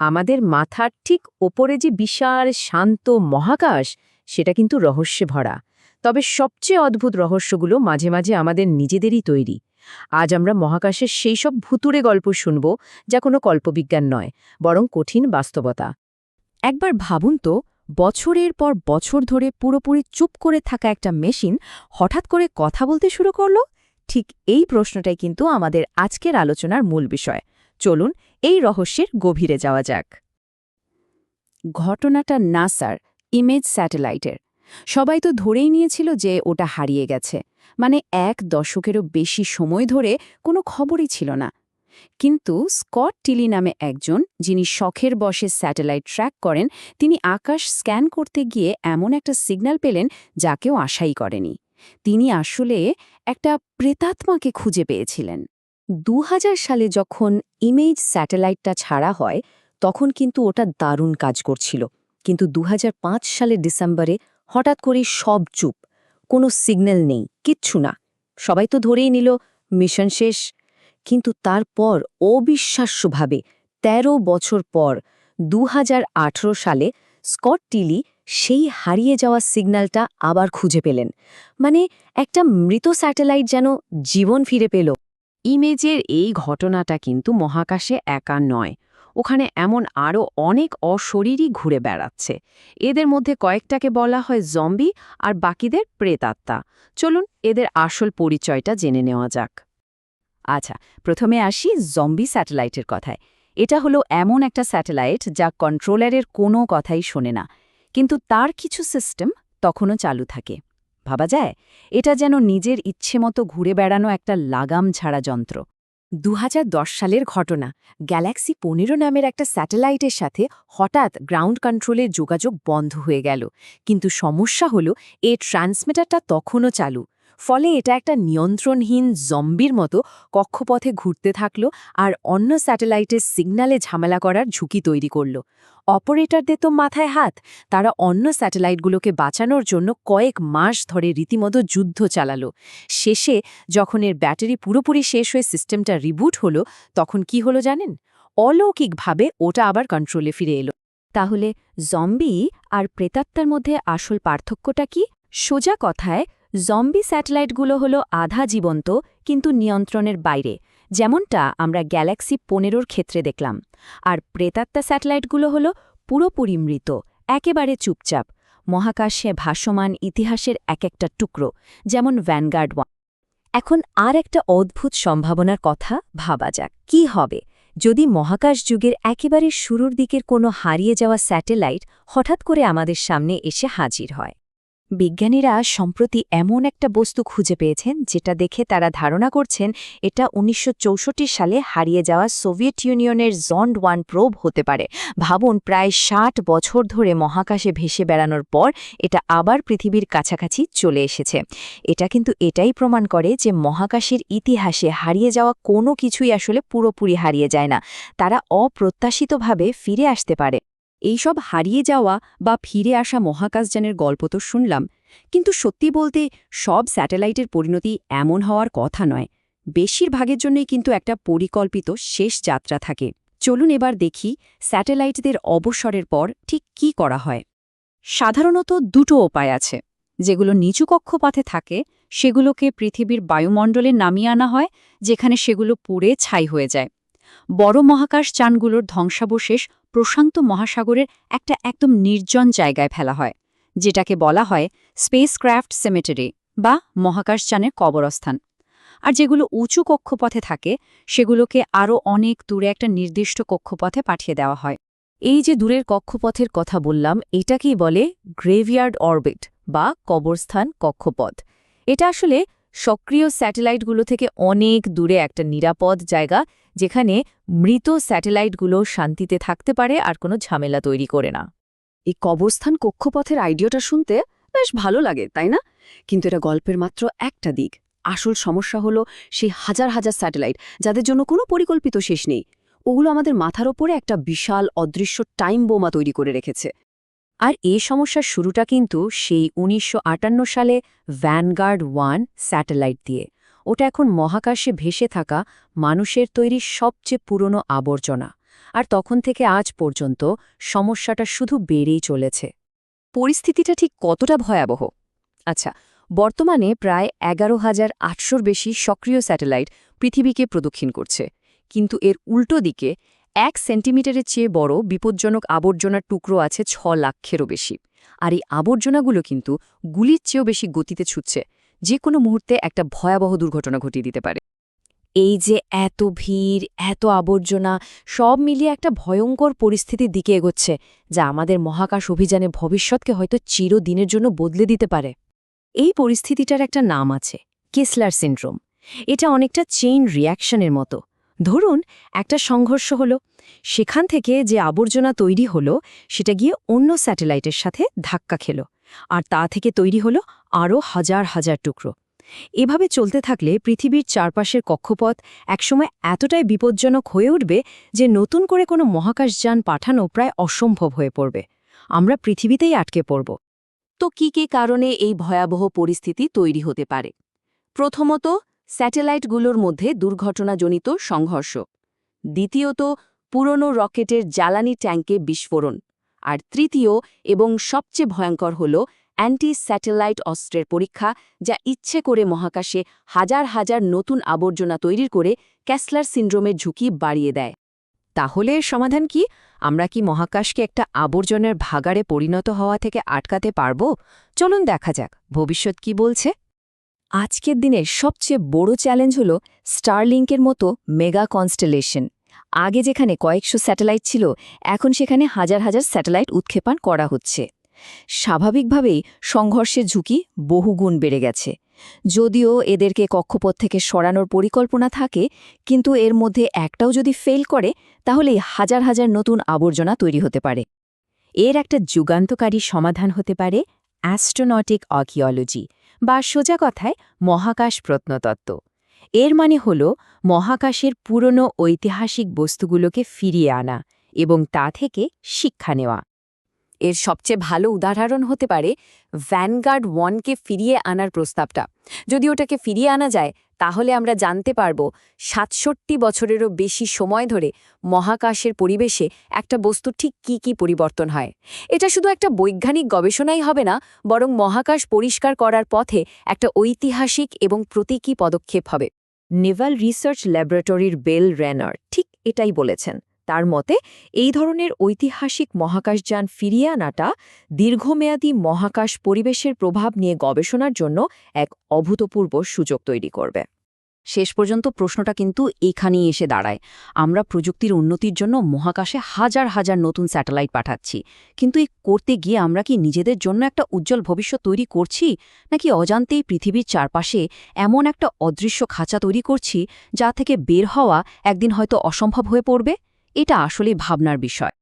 আমাদের মাথার ঠিক ওপরে যে বিশাল, শান্ত মহাকাশ, সেটা কিন্তু রহস্যে ভরা। তবে সবচেয়ে অদ্ভুত রহস্যগুলো মাঝে মাঝে আমাদের নিজেদেরই তৈরি। আজ আমরা মহাকাশের সেই সব ভুতুরে গল্প শুনব, যা কোনো কল্পবিজ্ঞান নয়, বরং কঠিন বাস্তবতা। একবার ভাবুন তো, বছরের পর বছর ধরে পুরোপুরি চুপ করে থাকা একটা মেশিন হঠাৎ করে কথা বলতে শুরু করল? ঠিক এই প্রশ্নটাই কিন্তু আমাদের আজকের আলোচনার মূল বিষয়। চলুন এই রহস্যের গভীরে যাওয়া যাক। ঘটনাটা নাসার ইমেজ স্যাটেলাইটের। সবাই তো ধরেই নিয়েছিল যে ওটা হারিয়ে গেছে। মানে এক দশকেরও বেশি সময় ধরে কোনো খবরই ছিল না। কিন্তু স্কট টিলি নামে একজন, যিনি শখের বসে স্যাটেলাইট ট্র্যাক করেন, তিনি আকাশ স্ক্যান করতে গিয়ে এমন একটা সিগন্যাল পেলেন যা কেউ আশাই করেনি। তিনি আসলে একটা প্রেতাত্মাকে খুঁজে পেয়েছিলেন। দু হাজার সালে যখন ইমেজ স্যাটেলাইটটা ছাড়া হয়, তখন কিন্তু ওটা দারুণ কাজ করছিল। কিন্তু দু সালের ডিসেম্বরে হঠাৎ করে সব চুপ। কোনো সিগন্যাল নেই, কিচ্ছু না। সবাই তো ধরেই নিল, মিশন শেষ। কিন্তু তারপর অবিশ্বাস্যভাবে ১৩ বছর পর দু হাজার আঠেরো সালে স্কট টিলি সেই হারিয়ে যাওয়া সিগন্যালটা আবার খুঁজে পেলেন। মানে একটা মৃত স্যাটেলাইট যেন জীবন ফিরে পেল। ইমেজের এই ঘটনাটা কিন্তু মহাকাশে একা নয়। ওখানে এমন আরও অনেক অশরীরই ঘুরে বেড়াচ্ছে। এদের মধ্যে কয়েকটাকে বলা হয় জম্বি আর বাকিদের প্রেতাত্মা। চলুন এদের আসল পরিচয়টা জেনে নেওয়া যাক। আচ্ছা প্রথমে আসি জম্বি স্যাটেলাইটের কথায়। এটা হলো এমন একটা স্যাটেলাইট যা কন্ট্রোলারের কোনো কথাই শোনে না। কিন্তু তার কিছু সিস্টেম তখনও চালু থাকে। ভাবা যায়, এটা যেন নিজের ইচ্ছে মতো ঘুরে বেড়ানো একটা লাগাম ছাড়া যন্ত্র। দু হাজার দশ সালের ঘটনা, গ্যালাক্সি পনেরো নামের একটা স্যাটেলাইটের সাথে হঠাৎ গ্রাউন্ড কন্ট্রোলের যোগাযোগ বন্ধ হয়ে গেল। কিন্তু সমস্যা হল এ ট্রান্সমিটারটা তখনও চালু। ফলে এটা একটা নিয়ন্ত্রণহীন জম্বির মতো কক্ষপথে ঘুরতে থাকল আর অন্য স্যাটেলাইটের সিগন্যালে ঝামেলা করার ঝুঁকি তৈরি করল। অপারেটরদের তো মাথায় হাত। তারা অন্য স্যাটেলাইটগুলোকে বাঁচানোর জন্য কয়েক মাস ধরে রীতিমতো যুদ্ধ চালালো। শেষে যখন এর ব্যাটারি পুরোপুরি শেষ হয়ে সিস্টেমটা রিবুট হলো, তখন কি হলো জানেন? অলৌকিকভাবে ওটা আবার কন্ট্রোলে ফিরে এলো। তাহলে জম্বি আর প্রেতাত্মার মধ্যে আসল পার্থক্যটা কি? সোজা কথায় জম্বি স্যাটেলাইটগুলো হলো আধা জীবন্ত, কিন্তু নিয়ন্ত্রণের বাইরে, যেমনটা আমরা গ্যালাক্সি পনেরোর ক্ষেত্রে দেখলাম। আর প্রেতাত্মা স্যাটেলাইটগুলো হলো পুরোপুরি মৃত, একেবারে চুপচাপ। মহাকাশে ভাসমান ইতিহাসের এক একটা টুকরো, যেমন ভ্যানগার্ড ওয়ান। এখন আর একটা অদ্ভুত সম্ভাবনার কথা ভাবা যাক, কি হবে? যদি মহাকাশ যুগের একেবারে শুরুর দিকের কোনো হারিয়ে যাওয়া স্যাটেলাইট হঠাৎ করে আমাদের সামনে এসে হাজির হয়। বিজ্ঞানীরা সম্প্রতি এমন একটা বস্তু খুঁজে পেয়েছেন যেটা দেখে তারা ধারণা করছেন এটা উনিশশো চৌষট্টি সালে হারিয়ে যাওয়া সোভিয়েত ইউনিয়নের জন্ড ওয়ান প্রোব হতে পারে। ভাবুন, প্রায় ষাট বছর ধরে মহাকাশে ভেসে বেড়ানোর পর এটা আবার পৃথিবীর কাছাকাছি চলে এসেছে। এটা কিন্তু এটাই প্রমাণ করে যে মহাকাশের ইতিহাসে হারিয়ে যাওয়া কোনো কিছুই আসলে পুরোপুরি হারিয়ে যায় না। তারা অপ্রত্যাশিতভাবে ফিরে আসতে পারে। এইসব হারিয়ে যাওয়া বা ফিরে আসা মহাকাশযানের গল্প তো শুনলাম, কিন্তু সত্যি বলতে সব স্যাটেলাইটের পরিণতি এমন হওয়ার কথা নয়। বেশিরভাগের জন্যই কিন্তু একটা পরিকল্পিত শেষ যাত্রা থাকে। চলুন এবার দেখি স্যাটেলাইটদের অবসরের পর ঠিক কি করা হয়। সাধারণত দুটো উপায় আছে, যেগুলো নিচু কক্ষপথে থাকে, সেগুলোকে পৃথিবীর বায়ুমণ্ডলে নামিয়ে আনা হয়, যেখানে সেগুলো পুড়ে ছাই হয়ে যায়। বড় মহাকাশ যানগুলোর ধ্বংসাবশেষ প্রশান্ত মহাসাগরের একটা একদম নির্জন জায়গায় ফেলা হয়, যেটাকে বলা হয় স্পেসক্রাফট সেমেটারি বা মহাকাশযানের কবরস্থান। আর যেগুলো উঁচু কক্ষপথে থাকে, সেগুলোকে আরও অনেক দূরে একটা নির্দিষ্ট কক্ষপথে পাঠিয়ে দেওয়া হয়। এই যে দূরের কক্ষপথের কথা বললাম, এটাকেই বলে গ্রেভিয়ার্ড অরবিট বা কবরস্থান কক্ষপথ। এটা আসলে সক্রিয় স্যাটেলাইটগুলো থেকে অনেক দূরে একটা নিরাপদ জায়গা, যেখানে মৃত স্যাটেলাইটগুলো শান্তিতে থাকতে পারে আর কোনো ঝামেলা তৈরি করে না। এই কবরস্থান কক্ষপথের আইডিয়াটা শুনতে বেশ ভালো লাগে, তাই না? কিন্তু এটা গল্পের মাত্র একটা দিক। আসল সমস্যা হলো সেই হাজার হাজার স্যাটেলাইট, যাদের জন্য কোনো পরিকল্পিত শেষ নেই। ওগুলো আমাদের মাথার ওপরে একটা বিশাল, অদৃশ্য টাইম বোমা তৈরি করে রেখেছে। আর এ সমস্যার শুরুটা কিন্তু সেই উনিশশো আটান্ন সালে ভ্যানগার্ড ওয়ান স্যাটেলাইট দিয়ে। ওটা এখন মহাকাশে ভেসে থাকা মানুষের তৈরি সবচেয়ে পুরনো আবর্জনা। আর তখন থেকে আজ পর্যন্ত সমস্যাটা শুধু বেড়েই চলেছে। পরিস্থিতিটা ঠিক কতটা ভয়াবহ? আচ্ছা বর্তমানে প্রায় এগারো হাজার আটশোর বেশি সক্রিয় স্যাটেলাইট পৃথিবীকে প্রদক্ষিণ করছে। কিন্তু এর উল্টো দিকে এক সেন্টিমিটারের চেয়ে বড় বিপজ্জনক আবর্জনার টুকরো আছে ছ লাখেরও বেশি। আর এই আবর্জনাগুলো কিন্তু গুলির চেয়েও বেশি গতিতে ছুটছে। যে কোনো মুহূর্তে একটা ভয়াবহ দুর্ঘটনা ঘটিয়ে দিতে পারে। এই যে এত ভিড়, এত আবর্জনা, সব মিলিয়ে একটা ভয়ঙ্কর পরিস্থিতির দিকে এগোচ্ছে, যা আমাদের মহাকাশ অভিযানে ভবিষ্যৎকে হয়তো চিরদিনের জন্য বদলে দিতে পারে। এই পরিস্থিতিটার একটা নাম আছে কেসলার সিন্ড্রোম। এটা অনেকটা চেইন রিয়াকশনের মতো। ধরুন, একটা সংঘর্ষ হলো। সেখান থেকে যে আবর্জনা তৈরি হলো, সেটা গিয়ে অন্য স্যাটেলাইটের সাথে ধাক্কা খেল। আর তা থেকে তৈরি হলো আরও হাজার হাজার টুকরো। এভাবে চলতে থাকলে পৃথিবীর চারপাশের কক্ষপথ একসময় এতটাই বিপজ্জনক হয়ে উঠবে যে নতুন করে কোনো মহাকাশযান পাঠানো প্রায় অসম্ভব হয়ে পড়বে। আমরা পৃথিবীতেই আটকে পড়ব। তো কী কি কারণে এই ভয়াবহ পরিস্থিতি তৈরি হতে পারে? প্রথমত স্যাটেলাইটগুলোর মধ্যে দুর্ঘটনাজনিত সংঘর্ষ। দ্বিতীয়ত, পুরনো রকেটের জ্বালানি ট্যাঙ্কে বিস্ফোরণ। আর তৃতীয় এবং সবচেয়ে ভয়ঙ্কর হল অ্যান্টি স্যাটেলাইট অস্ত্রের পরীক্ষা, যা ইচ্ছে করে মহাকাশে হাজার হাজার নতুন আবর্জনা তৈরি করে ক্যাসলার সিন্ড্রোমের ঝুঁকি বাড়িয়ে দেয়। তাহলে এর সমাধান কি? আমরা কি মহাকাশকে একটা আবর্জনার ভাগাড়ে পরিণত হওয়া থেকে আটকাতে পারব? চলুন দেখা যাক, ভবিষ্যৎ কি বলছে? আজকের দিনের সবচেয়ে বড় চ্যালেঞ্জ হল স্টারলিংকের মতো মেগা কনস্টেলেশন। আগে যেখানে কয়েকশো স্যাটেলাইট ছিল, এখন সেখানে হাজার হাজার স্যাটেলাইট উৎক্ষেপণ করা হচ্ছে। স্বাভাবিকভাবেই সংঘর্ষের ঝুঁকি বহুগুণ বেড়ে গেছে। যদিও এদেরকে কক্ষপথ থেকে সরানোর পরিকল্পনা থাকে, কিন্তু এর মধ্যে একটাও যদি ফেল করে তাহলে হাজার হাজার নতুন আবর্জনা তৈরি হতে পারে। এর একটা যুগান্তকারী সমাধান হতে পারে অ্যাস্ট্রোনটিক অকিওলজি বা সোজা কথায় মহাকাশ প্রত্নতত্ত্ব। এর মানে হল মহাকাশের পুরনো ঐতিহাসিক বস্তুগুলোকে ফিরিয়ে আনা এবং তা থেকে শিক্ষা নেওয়া। এর সবচেয়ে ভালো উদাহরণ হতে পারে ভ্যানগার্ড ওয়ানকে ফিরিয়ে আনার প্রস্তাবটা। যদি ওটাকে ফিরিয়ে আনা যায় তাহলে আমরা জানতে পারব সাতষট্টি বছরেরও বেশি সময় ধরে মহাকাশের পরিবেশে একটা বস্তু ঠিক কি কি পরিবর্তন হয়। এটা শুধু একটা বৈজ্ঞানিক গবেষণাই হবে না, বরং মহাকাশ পরিষ্কার করার পথে একটা ঐতিহাসিক এবং প্রতীকী পদক্ষেপ হবে। নেভাল রিসার্চ ল্যাবরেটরির বেল রেনার ঠিক এটাই বলেছেন। তার মতে, এই ধরনের ঐতিহাসিক মহাকাশযান ফিরিয়ে আনাটা দীর্ঘমেয়াদী মহাকাশ পরিবেশের প্রভাব নিয়ে গবেষণার জন্য এক অভূতপূর্ব সুযোগ তৈরি করবে। শেষ পর্যন্ত প্রশ্নটা কিন্তু এখানেই এসে দাঁড়ায়। আমরা প্রযুক্তির উন্নতির জন্য মহাকাশে হাজার হাজার নতুন স্যাটেলাইট পাঠাচ্ছি, কিন্তু এই করতে গিয়ে আমরা কি নিজেদের জন্য একটা উজ্জ্বল ভবিষ্যৎ তৈরি করছি, নাকি অজান্তেই পৃথিবীর চারপাশে এমন একটা অদৃশ্য খাঁচা তৈরি করছি, যা থেকে বের হওয়া একদিন হয়তো অসম্ভব হয়ে পড়বে? এটা আসলে ভাবনার বিষয়।